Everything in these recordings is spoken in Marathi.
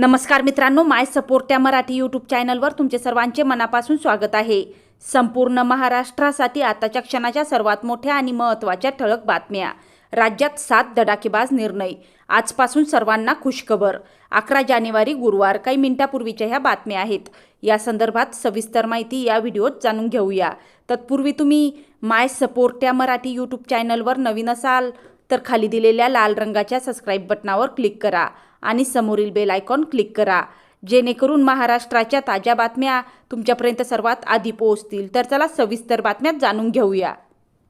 नमस्कार मित्रांनो माय सपोर्ट त्या मराठी यूट्यूब चॅनलवर तुमचे सर्वांचे मनापासून स्वागत आहे. संपूर्ण महाराष्ट्रासाठी आताच्या क्षणाच्या सर्वात मोठ्या आणि महत्त्वाच्या ठळक बातम्या. राज्यात सात धडाकेबाज निर्णय. आजपासून सर्वांना खुशखबर. अकरा जानेवारी गुरुवार काही मिनिटापूर्वीच्या ह्या बातम्या आहेत. या संदर्भात सविस्तर माहिती या व्हिडिओत जाणून घेऊया. तत्पूर्वी तुम्ही माय सपोर्ट त्या मराठी यूट्यूब चॅनलवर नवीन असाल तर खाली दिलेल्या लाल रंगाच्या सबस्क्राईब बटनावर क्लिक करा. आणि समोरील बेल आयकॉन क्लिक करा. जेणेकरून महाराष्ट्राच्या ताज्या बातम्या तुमच्यापर्यंत सर्वात आधी पोहोचतील. तर चला सविस्तर बातम्यात जाणून घेऊया.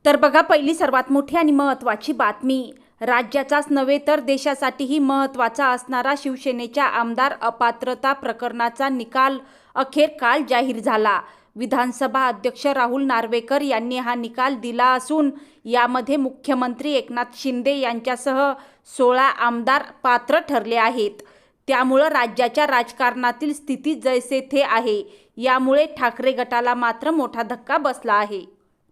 तर बघा पहिली सर्वात मोठी आणि महत्त्वाची बातमी. राज्याचाच नव्हे तर देशासाठीही महत्त्वाचा असणारा शिवसेनेच्या आमदार अपात्रता प्रकरणाचा निकाल अखेर काल जाहीर झाला. विधानसभा अध्यक्ष राहुल नार्वेकर यांनी हा निकाल दिला असून यामध्ये मुख्यमंत्री एकनाथ शिंदे यांच्यासह सोळा आमदार पात्र ठरले आहेत. त्यामुळं राज्याच्या राजकारणातील स्थिती जैसे थे आहे. यामुळे ठाकरे गटाला मात्र मोठा धक्का बसला आहे.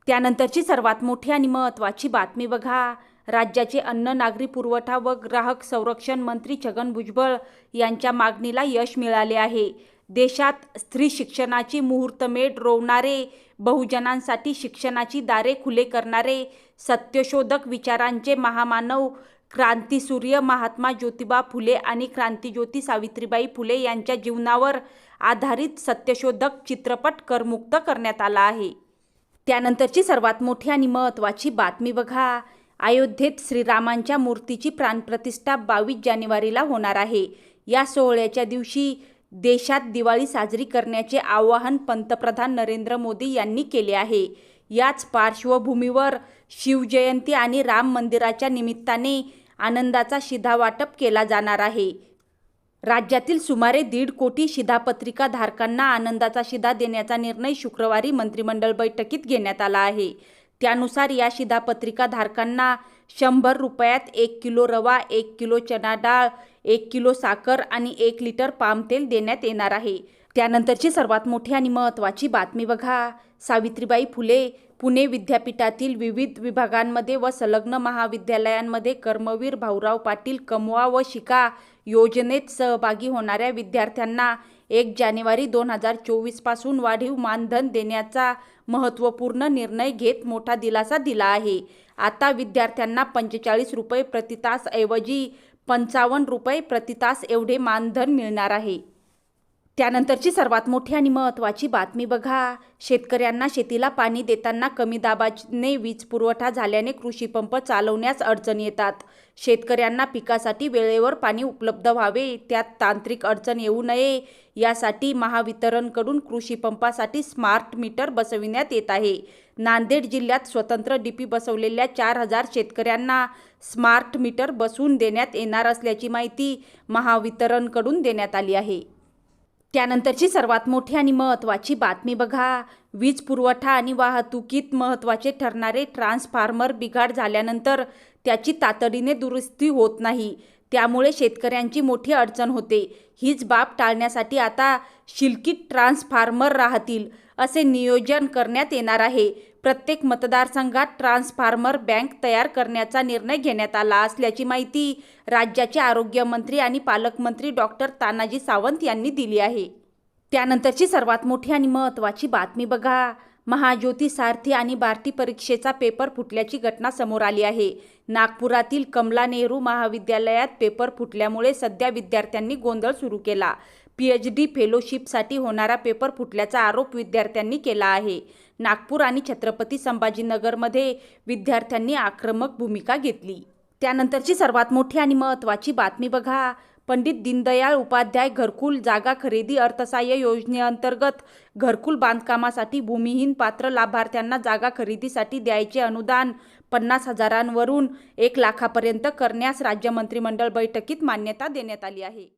त्यानंतरची सर्वात मोठी आणि महत्त्वाची बातमी बघा. राज्याचे अन्न नागरी पुरवठा व ग्राहक संरक्षण मंत्री छगन भुजबळ यांच्या मागणीला यश मिळाले आहे. देशात स्त्री शिक्षणाची मुहूर्तमेढ रोवणारे बहुजनांसाठी शिक्षणाची दारे खुले करणारे सत्यशोधक विचारांचे महामानव क्रांतीसूर्य महात्मा ज्योतिबा फुले आणि क्रांतीज्योती सावित्रीबाई फुले यांच्या जीवनावर आधारित सत्यशोधक चित्रपट करमुक्त करण्यात आला आहे. त्यानंतरची सर्वात मोठी आणि महत्त्वाची बातमी बघा. अयोध्येत श्रीरामांच्या मूर्तीची प्राणप्रतिष्ठा बावीस जानेवारीला होणार आहे. या सोहळ्याच्या दिवशी देशात दिवाळी साजरी करण्याचे आवाहन पंतप्रधान नरेंद्र मोदी यांनी केले आहे. याच पार्श्वभूमीवर शिवजयंती आणि राम मंदिराच्या निमित्ताने आनंदाचा शिधावाटप केला जाणार आहे. राज्यातील सुमारे दीड कोटी शिधापत्रिका धारकांना आनंदाचा शिधा देण्याचा निर्णय शुक्रवारी मंत्रिमंडळ बैठकीत घेण्यात आला आहे. त्यानुसार या शिधापत्रिका धारकांना शंभर रुपयात एक किलो रवा एक किलो चना डाळ एक किलो साखर आणि एक लिटर पाम तेल देण्यात येणार आहे. त्यानंतरची सर्वात मोठी आणि महत्त्वाची बातमी बघा. सावित्रीबाई फुले पुणे विद्यापीठातील विविध विभागांमध्ये व संलग्न महाविद्यालयांमध्ये कर्मवीर भाऊराव पाटील कमवा व शिका योजनेत सहभागी होणाऱ्या विद्यार्थ्यांना एक जानेवारी दोन हजार चोवीसपासून वाढीव मानधन देण्याचा महत्त्वपूर्ण निर्णय घेत मोठा दिलासा दिला आहे. आता विद्यार्थ्यांना पंचेचाळीस रुपये प्रतितास ऐवजी पंचावन्न रुपये प्रतितास एवढे मानधन मिळणार आहे. त्यानंतरची सर्वात मोठी आणि महत्त्वाची बातमी बघा. शेतकऱ्यांना शेतीला पाणी देताना कमी दाबाने वीज पुरवठा झाल्याने कृषी पंप चालवण्यास अडचण येतात. शेतकऱ्यांना पिकासाठी वेळेवर पाणी उपलब्ध व्हावे त्यात तांत्रिक अडचण येऊ नये. यासाठी महावितरणकडून कृषी पंपासाठी स्मार्ट मीटर बसविण्यात येत आहे. नांदेड जिल्ह्यात स्वतंत्र डीपी बसवलेल्या चार हजार शेतकऱ्यांना स्मार्ट मीटर बसवून देण्यात येणार असल्याची माहिती महावितरणकडून देण्यात आली आहे. त्यानंतरची सर्वात मोठी आणि महत्त्वाची बातमी बघा. वीज पुरवठा आणि वाहतुकीत महत्त्वाचे ठरणारे ट्रान्सफॉर्मर बिघाड झाल्यानंतर त्याची तातडीने दुरुस्ती होत नाही. त्यामुळे शेतकऱ्यांची मोठी अडचण होते. हीच बाब टाळण्यासाठी आता शिल्किट ट्रान्सफॉर्मर राहतील. असे नियोजन करण्यात येणार आहे. प्रत्येक मतदारसंघात ट्रान्सफॉर्मर बँक तयार करण्याचा निर्णय घेण्यात आला असल्याची माहिती राज्याचे आरोग्यमंत्री आणि पालकमंत्री डॉक्टर तानाजी सावंत यांनी दिली आहे. त्यानंतरची सर्वात मोठी आणि महत्त्वाची बातमी बघा. महाज्योती सारथी आणि बार्टी परीक्षेचा पेपर फुटल्याची घटना समोर आली आहे. नागपुरातील कमला नेहरू महाविद्यालयात पेपर फुटल्यामुळे सध्या विद्यार्थ्यांनी गोंधळ सुरू केला. पी एच डी फेलोशिपसाठी होणारा पेपर फुटल्याचा आरोप विद्यार्थ्यांनी केला आहे. नागपूर आणि छत्रपती संभाजीनगरमध्ये विद्यार्थ्यांनी आक्रमक भूमिका घेतली. त्यानंतरची सर्वात मोठी आणि महत्त्वाची बातमी बघा. पंडित दीनदयाळ उपाध्याय घरकुल जागा खरेदी अर्थसहाय्य योजनेअंतर्गत घरकुल बांधकामासाठी भूमिहीन पात्र लाभार्थ्यांना जागा खरेदीसाठी द्यायचे अनुदान पन्नास हजारांवरून एक लाखापर्यंत करण्यास राज्य मंत्रिमंडळ बैठकीत मान्यता देण्यात आली आहे.